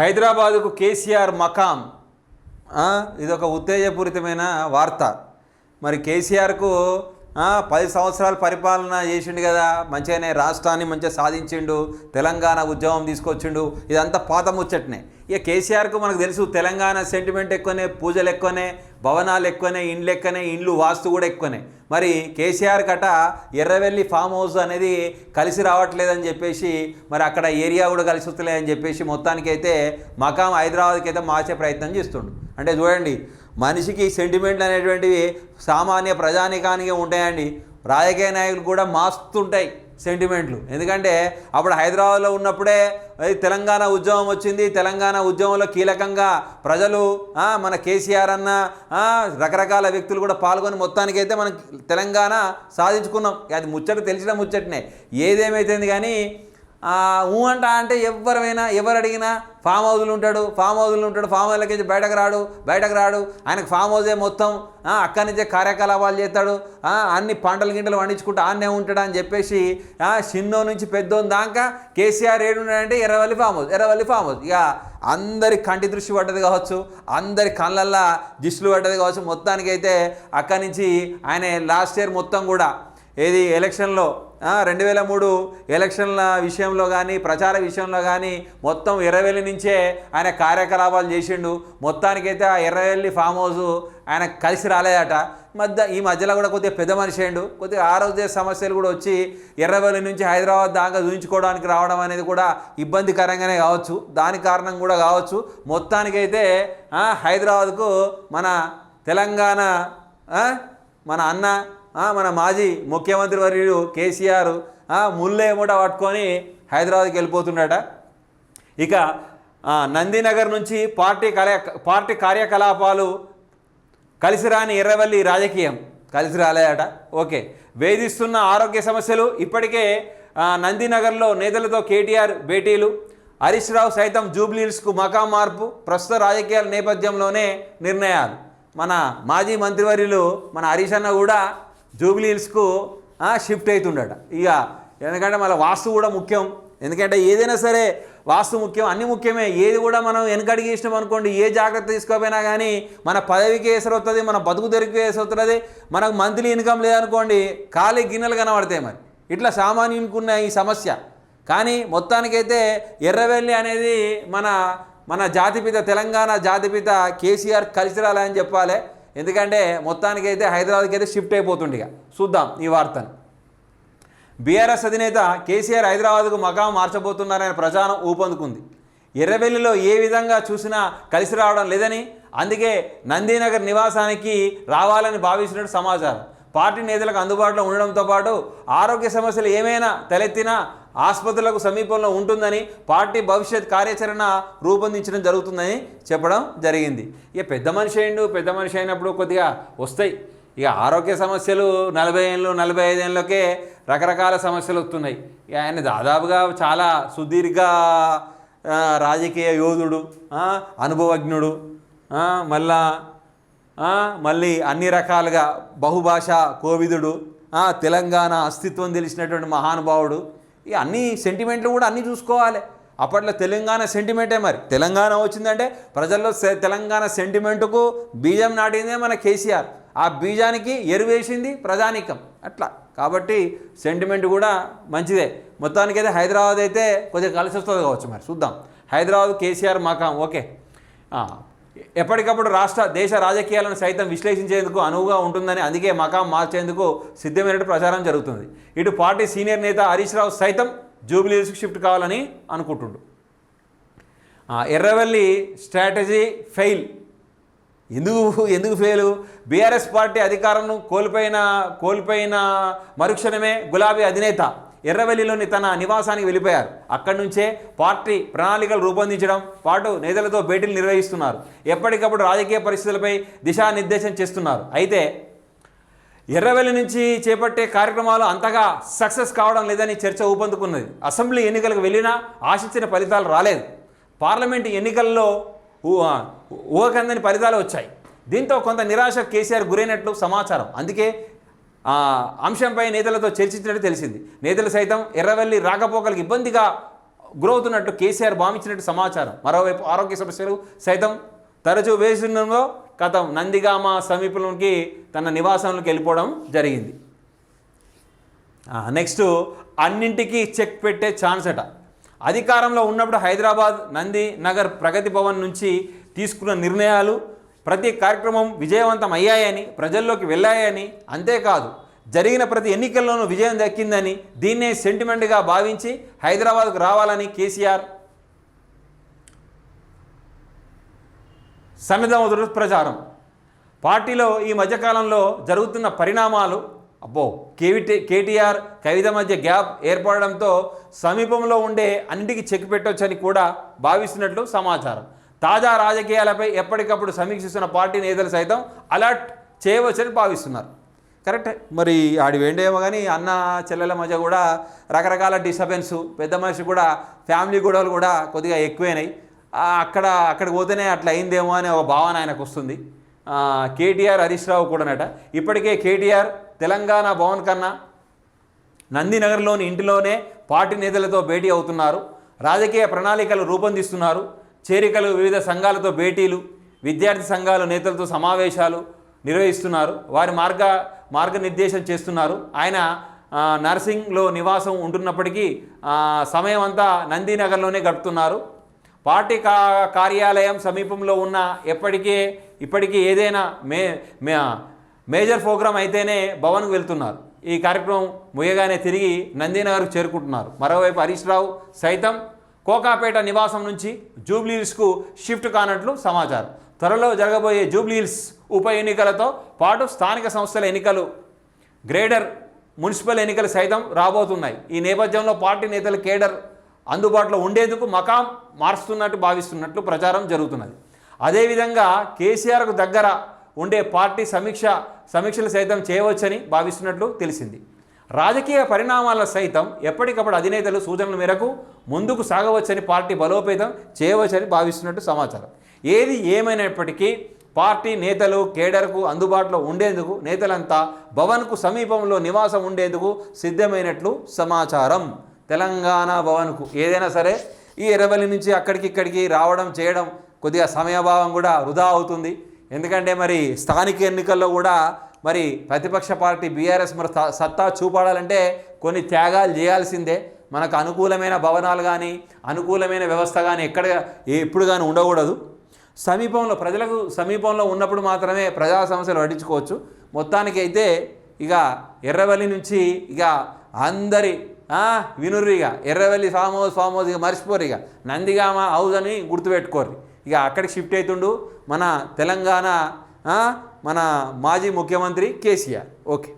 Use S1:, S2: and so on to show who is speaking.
S1: హైదరాబాదుకు కేసీఆర్ మకాం. ఇది ఇదొక ఉత్తేజపూరితమైన వార్త. మరి కేసీఆర్కు పది సంవత్సరాలు పరిపాలన చేసిండు కదా మంచిగానే రాష్ట్రాన్ని మంచిగా సాధించిండు తెలంగాణ ఉద్యమం తీసుకొచ్చిండు ఇదంతా పాత ముచ్చటనే. ఇక కేసీఆర్కు మనకు తెలుసు తెలంగాణ సెంటిమెంట్ ఎక్కువనే పూజలు ఎక్కువనే భవనాలు ఎక్కువనే ఇండ్లు ఎక్కువనే ఇండ్లు వాస్తు కూడా ఎక్కువనే. మరి కేసీఆర్ కట ఎర్రవెల్లి ఫామ్ హౌస్ అనేది కలిసి రావట్లేదని చెప్పేసి మరి అక్కడ ఏరియా కూడా కలిసి వస్తలేదని చెప్పేసి మొత్తానికైతే మకాం హైదరాబాద్కి అయితే మార్చే ప్రయత్నం చేస్తుండు. అంటే చూడండి మనిషికి సెంటిమెంట్లు అనేటువంటివి సామాన్య ప్రజానికానికి ఉంటాయండి. రాజకీయ నాయకులు కూడా మాస్తుంటాయి. సెంటిమెంట్లు. ఎందుకంటే అప్పుడు హైదరాబాద్లో ఉన్నప్పుడే తెలంగాణ ఉద్యమం వచ్చింది తెలంగాణ ఉద్యమంలో కీలకంగా ప్రజలు మన కేసీఆర్ అన్న రకరకాల వ్యక్తులు కూడా పాల్గొని మొత్తానికైతే మనం తెలంగాణ సాధించుకున్నాం. అది ముచ్చట తెలిసిన ముచ్చటనే. ఏదేమైతుంది కానీ ఊ అంట అంటే ఎవరైనా ఎవరు అడిగినా ఫామ్ హౌజులు ఉంటాడు ఫామ్ హౌస్లు ఉంటాడు ఫామ్ హౌస్లకి నుంచి బయటకు రాడు బయటకు రాడు ఆయనకు ఫామ్ హౌజే మొత్తం అక్కడి నుంచే కార్యకలాపాలు చేస్తాడు అన్ని పంటలు గింటలు పండించుకుంటూ ఆన్నే ఉంటాడు అని చెప్పేసి చిన్నో నుంచి పెద్దోని దాకా కేసీఆర్ ఏడు ఉన్నాడంటే Erravalli farm house Erravalli farm house. ఇక అందరి కంటి దృష్టి పడ్డది కావచ్చు అందరి కళ్ళల్లో దిష్టిలు పడ్డది కావచ్చు మొత్తానికైతే అక్కడి నుంచి ఆయన లాస్ట్ ఇయర్ మొత్తం కూడా ఏది ఎలక్షన్లో రెండు వేల మూడు ఎలక్షన్ల విషయంలో కానీ ప్రచార విషయంలో కానీ మొత్తం ఎర్రవెల్లి నుంచే ఆయన కార్యకలాపాలు చేసిండు. మొత్తానికైతే ఆ ఎర్రవెల్లి ఫామ్ హౌస్ ఆయన కలిసి రాలేదట. మధ్య ఈ మధ్యలో కూడా కొద్దిగా పెద్ద మనిషి అయ్యండు. కొద్దిగా ఆరోగ్య సమస్యలు కూడా వచ్చి ఎర్రవెల్లి నుంచి హైదరాబాద్ దాకా చూయించుకోవడానికి రావడం అనేది కూడా ఇబ్బందికరంగానే కావచ్చు. దాని కారణం కూడా కావచ్చు. మొత్తానికైతే హైదరాబాద్కు మన తెలంగాణ మన అన్న మన మాజీ ముఖ్యమంత్రి వర్యుడు కేసీఆర్ ఆ, ముల్లే మూట పట్టుకొని హైదరాబాద్కి వెళ్ళిపోతున్నాడ ఇక నందినగర్ నుంచి పార్టీ కార్య పార్టీ కార్యకలాపాలు కలిసి రాని ఎర్రవల్లి రాజకీయం. కలిసి రాలేదట. ఓకే. వేధిస్తున్న ఆరోగ్య సమస్యలు ఇప్పటికే నందినగర్లో నేతలతో కేటీఆర్ భేటీలు. హరీష్ రావు సైతం జూబ్లీహిల్స్కు మకాం మార్పు ప్రస్తుత రాజకీయాల నేపథ్యంలోనే నిర్ణయాలు. మన మాజీ మంత్రివర్యులు మన హరీష్ అన్న కూడా జూబ్లీహిల్స్కు షిఫ్ట్ అవుతుండట ఇక ఎందుకంటే మళ్ళీ వాస్తు కూడా ముఖ్యం. ఎందుకంటే ఏదైనా సరే వాస్తు ముఖ్యం అన్ని ముఖ్యమే. ఏది కూడా మనం వెనకడిగి ఇచ్చినాం అనుకోండి ఏ జాగ్రత్త తీసుకోపోయినా కానీ మన పదవికి వేసరి వస్తుంది మన బతుకు దొరికి వేసరి వస్తుంది మనకు మంత్లీ ఇన్కమ్ లేదనుకోండి ఖాళీ గిన్నెలు కనబడతాయి మరి. ఇట్లా సామాన్యునికున్న ఈ సమస్య. కానీ మొత్తానికైతే ఎర్రవెల్లి అనేది మన మన జాతిపిత తెలంగాణ జాతిపిత కేసీఆర్ కల్చరల్ అని చెప్పాలి. ఎందుకంటే మొత్తానికైతే హైదరాబాద్కి అయితే షిఫ్ట్ అయిపోతుండే ఇక. చూద్దాం ఈ వార్తను. బీఆర్ఎస్ అధినేత కేసీఆర్ హైదరాబాద్కు మకాం మార్చబోతున్నారనే ప్రచారం ఊపందుకుంది. ఎర్రవెల్లిలో ఏ విధంగా చూసినా కలిసి రావడం లేదని అందుకే నందీనగర్ నివాసానికి రావాలని భావిస్తున్నట్టు సమాచారం. పార్టీ నేతలకు అందుబాటులో ఉండడంతో పాటు ఆరోగ్య సమస్యలు ఏమైనా తలెత్తినా ఆసుపత్రులకు సమీపంలో ఉంటుందని పార్టీ భవిష్యత్ కార్యాచరణ రూపొందించడం జరుగుతుందని చెప్పడం జరిగింది. ఇక పెద్ద మనిషి అయిండు పెద్ద మనిషి అయినప్పుడు కొద్దిగా వస్తాయి. ఇక ఆరోగ్య సమస్యలు నలభై ఏళ్ళు నలభై ఐదేళ్ళకే రకరకాల సమస్యలు వస్తున్నాయి. ఇక ఆయన దాదాపుగా చాలా సుదీర్ఘ రాజకీయ యోధుడు అనుభవజ్ఞుడు మళ్ళా మళ్ళీ అన్ని రకాలుగా బహుభాష కోవిదుడు తెలంగాణ అస్తిత్వం తెలిసినటువంటి మహానుభావుడు ఇక అన్ని సెంటిమెంట్లు కూడా అన్నీ చూసుకోవాలి. అప్పట్లో తెలంగాణ సెంటిమెంటే మరి. తెలంగాణ వచ్చిందంటే ప్రజల్లో సె- తెలంగాణ సెంటిమెంటుకు బీజం నాటిందే మన కేసీఆర్. ఆ బీజానికి ఎరువేసింది ప్రజానీకం. అట్లా. కాబట్టి సెంటిమెంట్ కూడా మంచిదే. మొత్తానికైతే హైదరాబాద్ అయితే కొద్దిగా కలిసి వస్తుంది కావచ్చు మరి. చూద్దాం. హైదరాబాద్ కేసీఆర్ మకాం. ఓకే. ఎప్పటికప్పుడు రాష్ట్ర దేశ రాజకీయాలను సైతం విశ్లేషించేందుకు అనువుగా ఉంటుందని అందుకే మకాం మార్చేందుకు సిద్ధమైనట్టు ప్రచారం జరుగుతుంది. ఇటు పార్టీ సీనియర్ నేత హరీష్ రావు సైతం జూబిలీస్కి షిఫ్ట్ కావాలని అనుకుంటుండు. ఆ, ఎర్రవల్లి స్ట్రాటజీ ఫెయిల్. ఎందుకు ఎందుకు ఫెయిల్? బీఆర్ఎస్ పార్టీ అధికారం కోల్పోయిన కోల్పోయిన మరుక్షణమే గులాబీ అధినేత. ఎర్రవెల్లిలోని తన నివాసానికి వెళ్ళిపోయారు. అక్కడి నుంచే పార్టీ ప్రణాళికలు రూపొందించడం పాటు నేతలతో భేటీలు నిర్వహిస్తున్నారు. ఎప్పటికప్పుడు రాజకీయ పరిస్థితులపై దిశానిర్దేశం చేస్తున్నారు. అయితే ఎర్రవెల్లి నుంచి చేపట్టే కార్యక్రమాలు అంతగా సక్సెస్ కావడం లేదని చర్చ ఊపందుకున్నది. అసెంబ్లీ ఎన్నికలకు వెళ్ళినా ఆశించిన ఫలితాలు రాలేదు. పార్లమెంట్ ఎన్నికల్లో ఊహకందని ఫలితాలు వచ్చాయి. దీంతో కొంత నిరాశ కేసీఆర్ గురైనట్లు సమాచారం. అందుకే అంశంపై నేతలతో చర్చించినట్టు తెలిసింది. నేతలు సైతం ఎర్రవెల్లి రాకపోకలకు ఇబ్బందిగా గురవుతున్నట్టు కేసీఆర్ భావించినట్టు సమాచారం. మరోవైపు ఆరోగ్య సమస్యలు సైతం తరచూ వేసినంలో కథం నందిగామ సమీపంలోకి తన నివాసంలోకి వెళ్ళిపోవడం జరిగింది. నెక్స్ట్ అన్నింటికీ చెక్ పెట్టే ఛాన్స్ అట. అధికారంలో ఉన్నప్పుడు హైదరాబాద్ నంది నగర్ ప్రగతి భవన్ నుంచి తీసుకున్న నిర్ణయాలు ప్రతి కార్యక్రమం విజయవంతం అయ్యాయని ప్రజల్లోకి వెళ్ళాయని అంతేకాదు జరిగిన ప్రతి ఎన్నికల్లోనూ విజయం దక్కిందని దీన్నే సెంటిమెంట్గా భావించి హైదరాబాద్కు రావాలని కేసీఆర్. సన్నద్ధమవుతున్న ప్రచారం పార్టీలో ఈ మధ్యకాలంలో జరుగుతున్న పరిణామాలు అబ్బో కేవిటి కేటీఆర్ కవిత మధ్య గ్యాప్ ఏర్పడడంతో సమీపంలో ఉండే అన్నిటికీ చెక్ పెట్టొచ్చని కూడా భావిస్తున్నట్లు సమాచారం. తాజా రాజకీయాలపై ఎప్పటికప్పుడు సమీక్షిస్తున్న పార్టీ నేతలు సైతం అలర్ట్ చేయవచ్చని భావిస్తున్నారు. కరెక్ట్? మరి ఆడి వేండేమో కానీ అన్న చెల్లెల మధ్య కూడా రకరకాల డిస్టర్బెన్స్ పెద్ద మనిషి కూడా ఫ్యామిలీ గొడవలు కూడా కొద్దిగా ఎక్కువైనాయి. అక్కడ అక్కడికి పోతేనే అట్లా అయిందేమో అనే ఒక భావన ఆయనకు వస్తుంది. కేటీఆర్ హరీష్ రావు కూడానట. ఇప్పటికే కేటీఆర్ తెలంగాణ భవన్ కన్నా నందినగర్లోని ఇంటిలోనే పార్టీ నేతలతో భేటీ అవుతున్నారు. రాజకీయ ప్రణాళికలు రూపొందిస్తున్నారు. చేరికలు వివిధ సంఘాలతో భేటీలు విద్యార్థి సంఘాల నేతలతో సమావేశాలు నిర్వహిస్తున్నారు. వారి మార్గ మార్గనిర్దేశం చేస్తున్నారు. ఆయన నర్సింగ్లో నివాసం ఉంటున్నప్పటికీ సమయం అంతా నందినగర్లోనే గడుపుతున్నారు. పార్టీ కా కార్యాలయం సమీపంలో ఉన్న ఎప్పటికే ఇప్పటికీ ఏదైనా మే మే మేజర్ ప్రోగ్రామ్ అయితేనే భవన్కు వెళ్తున్నారు. ఈ కార్యక్రమం ముయ్యగానే తిరిగి నందినగర్కు చేరుకుంటున్నారు. మరోవైపు హరీష్ రావు సైతం కోకాపేట నివాసం నుంచి జూబ్లీహిల్స్కు షిఫ్ట్ కానట్లు సమాచారం. త్వరలో జరగబోయే జూబ్లీహిల్స్ ఉప ఎన్నికలతో పాటు స్థానిక సంస్థల ఎన్నికలు గ్రేడర్ మున్సిపల్ ఎన్నికలు సైతం రాబోతున్నాయి. ఈ నేపథ్యంలో పార్టీ నేతల కేడర్ అందుబాటులో ఉండేందుకు మకాం మారుస్తున్నట్టు భావిస్తున్నట్లు ప్రచారం జరుగుతున్నది. అదేవిధంగా కేసీఆర్కు దగ్గర ఉండే పార్టీ సమీక్ష సమీక్షలు సైతం చేయవచ్చని భావిస్తున్నట్లు తెలిసింది. రాజకీయ పరిణామాల సైతం ఎప్పటికప్పుడు అధినేతలు సూచనల మేరకు ముందుకు సాగవచ్చని పార్టీ బలోపేతం చేయవచ్చని భావిస్తున్నట్టు సమాచారం. ఏది ఏమైనప్పటికీ పార్టీ నేతలు కేడర్కు అందుబాటులో ఉండేందుకు నేతలంతా భవన్కు సమీపంలో నివాసం ఉండేందుకు సిద్ధమైనట్లు సమాచారం. తెలంగాణ భవన్కు ఏదైనా సరే ఈ ఎర్రవల్లి నుంచి అక్కడికి ఇక్కడికి రావడం చేయడం కొద్దిగా సమయభావం కూడా వృధా అవుతుంది. ఎందుకంటే మరి స్థానిక ఎన్నికల్లో కూడా మరి ప్రతిపక్ష పార్టీ బీఆర్ఎస్ మరి స- సత్తా చూపాడాలంటే కొన్ని త్యాగాలు చేయాల్సిందే. మనకు అనుకూలమైన భవనాలు కానీ అనుకూలమైన వ్యవస్థ కానీ ఎక్కడ ఎప్పుడు కానీ ఉండకూడదు. సమీపంలో ప్రజలకు సమీపంలో ఉన్నప్పుడు మాత్రమే ప్రజా సమస్యలు పట్టించుకోవచ్చు. మొత్తానికి అయితే ఇక ఎర్రవల్లి నుంచి ఇక అందరి వినుర్రు ఇక. Erravalli farm house farm house ఇక మర్చిపోరు ఇక. నందిగామ హౌస్ అని గుర్తుపెట్టుకోరు ఇక అక్కడికి షిఫ్ట్ అవుతుండు మన తెలంగాణ మన మాజీ ముఖ్యమంత్రి కేసీఆర్. ఓకే.